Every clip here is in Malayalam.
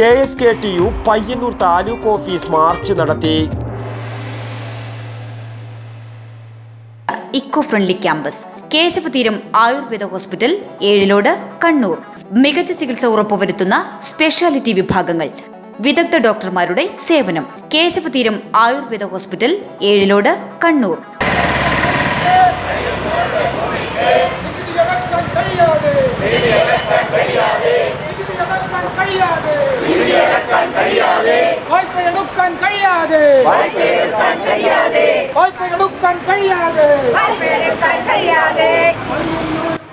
K S K T U Payyanur taluk office march നടത്തി. Eco friendly campus Keshavatheeram Ayurveda hospital Ezhilode Kannur. മികച്ച ചികിത്സ ഉറപ്പുവരുത്തുന്ന സ്പെഷ്യാലിറ്റി വിഭാഗങ്ങൾ വിദഗ്ധ ഡോക്ടർമാരുടെ സേവനം കേശവതീരം ആയുർവേദ ഹോസ്പിറ്റൽ ഏഴിലോട് കണ്ണൂർ.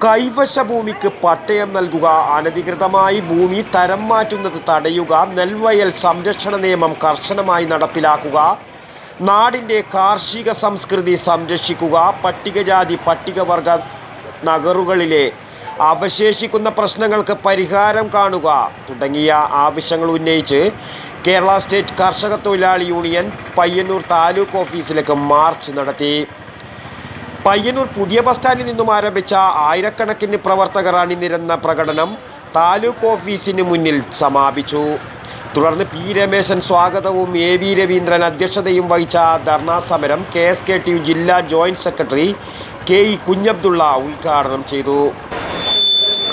കൈവശ ഭൂമിക്ക് പട്ടയം നൽകുക. അനധികൃതമായി ഭൂമി തരം മാറ്റുന്നത് തടയുക. നെൽവയൽ സംരക്ഷണ നിയമം കർശനമായി നടപ്പിലാക്കുക. നാടിന്റെ കാർഷിക സംസ്കൃതി സംരക്ഷിക്കുക. പട്ടികജാതി പട്ടികവർഗ നഗറുകളിലെ അവശേഷിക്കുന്ന പ്രശ്നങ്ങൾക്ക് പരിഹാരം കാണുക തുടങ്ങിയ ആവശ്യങ്ങൾ ഉന്നയിച്ച് കേരള സ്റ്റേറ്റ് കർഷക തൊഴിലാളി യൂണിയൻ പയ്യന്നൂർ താലൂക്ക് ഓഫീസിലേക്ക് മാർച്ച് നടത്തി. പയ്യന്നൂർ പുതിയ ബസ് സ്റ്റാൻഡിൽ നിന്നും ആരംഭിച്ച ആയിരക്കണക്കിന് പ്രവർത്തകർ അണിനിരന്ന പ്രകടനം താലൂക്ക് ഓഫീസിന് മുന്നിൽ സമാപിച്ചു. തുടർന്ന് പി രമേശൻ സ്വാഗതവും എ വി രവീന്ദ്രൻ അധ്യക്ഷതയും വഹിച്ച ധർണാ സമരം K S K T U ജില്ലാ joint secretary K E Kunhabdulla ഉദ്ഘാടനം ചെയ്തു.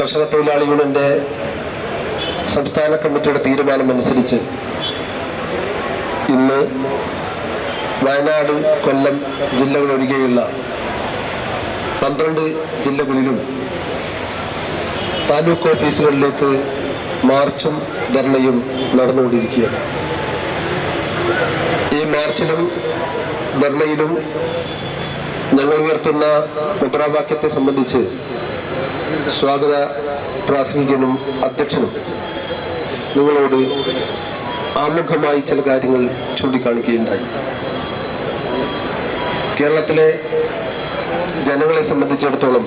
കർഷക തൊഴിലാളി യൂണിയന്റെ സംസ്ഥാന കമ്മിറ്റിയുടെ തീരുമാനമനുസരിച്ച് ഇന്ന് വയനാട് കൊല്ലം ജില്ലകളൊഴികെയുള്ള പന്ത്രണ്ട് ജില്ലകളിലും താലൂക്ക് ഓഫീസുകളിലേക്ക് മാർച്ചും ധർണയും നടന്നുകൊണ്ടിരിക്കുകയാണ്. ഈ മാർച്ചിലും ധർണയിലും ഞങ്ങൾ ഉയർത്തുന്ന മുദ്രാവാക്യത്തെ സംബന്ധിച്ച് സ്വാഗത പ്രാസംഗികനും അധ്യക്ഷനും നിങ്ങളോട് ആമുഖമായി ചില കാര്യങ്ങൾ ചൂണ്ടിക്കാണിക്കുകയുണ്ടായി. കേരളത്തിലെ ജനങ്ങളെ സംബന്ധിച്ചിടത്തോളം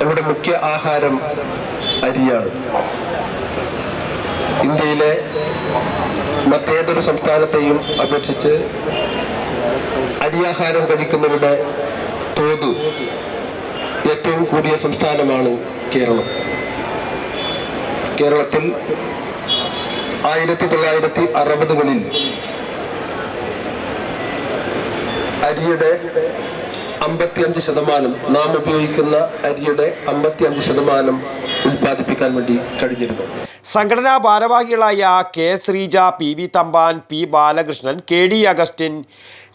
നമ്മുടെ മുഖ്യ ആഹാരം അരിയാണ്. ഇന്ത്യയിലെ മറ്റേതൊരു സംസ്ഥാനത്തെയും അപേക്ഷിച്ച് അരിയാഹാരം കഴിക്കുന്നവരുടെ തോത് ഏറ്റവും കൂടിയ സംസ്ഥാനമാണ് കേരളം. കേരളത്തിൽ ആയിരത്തി തൊള്ളായിരത്തി അറുപതുകളിൽ അരിയുടെ അമ്പത്തിയഞ്ച് ശതമാനം നാം ഉപയോഗിക്കുന്ന അരിയുടെ അമ്പത്തിയഞ്ച് ശതമാനം ഉൽപ്പാദിപ്പിക്കാൻ വേണ്ടി കഴിഞ്ഞിരുന്നു. സംഘടനാ ഭാരവാഹികളായ K Sreeja P V Thampan P Balakrishnan K D Augustine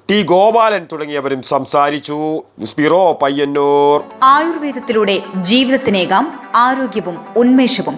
T Gopalan തുടങ്ങിയവരും സംസാരിച്ചു. സ്പിറോ പയ്യന്നൂർ. ആയുർവേദത്തിലൂടെ ജീവിതത്തിനേകാം ആരോഗ്യവും ഉന്മേഷവും.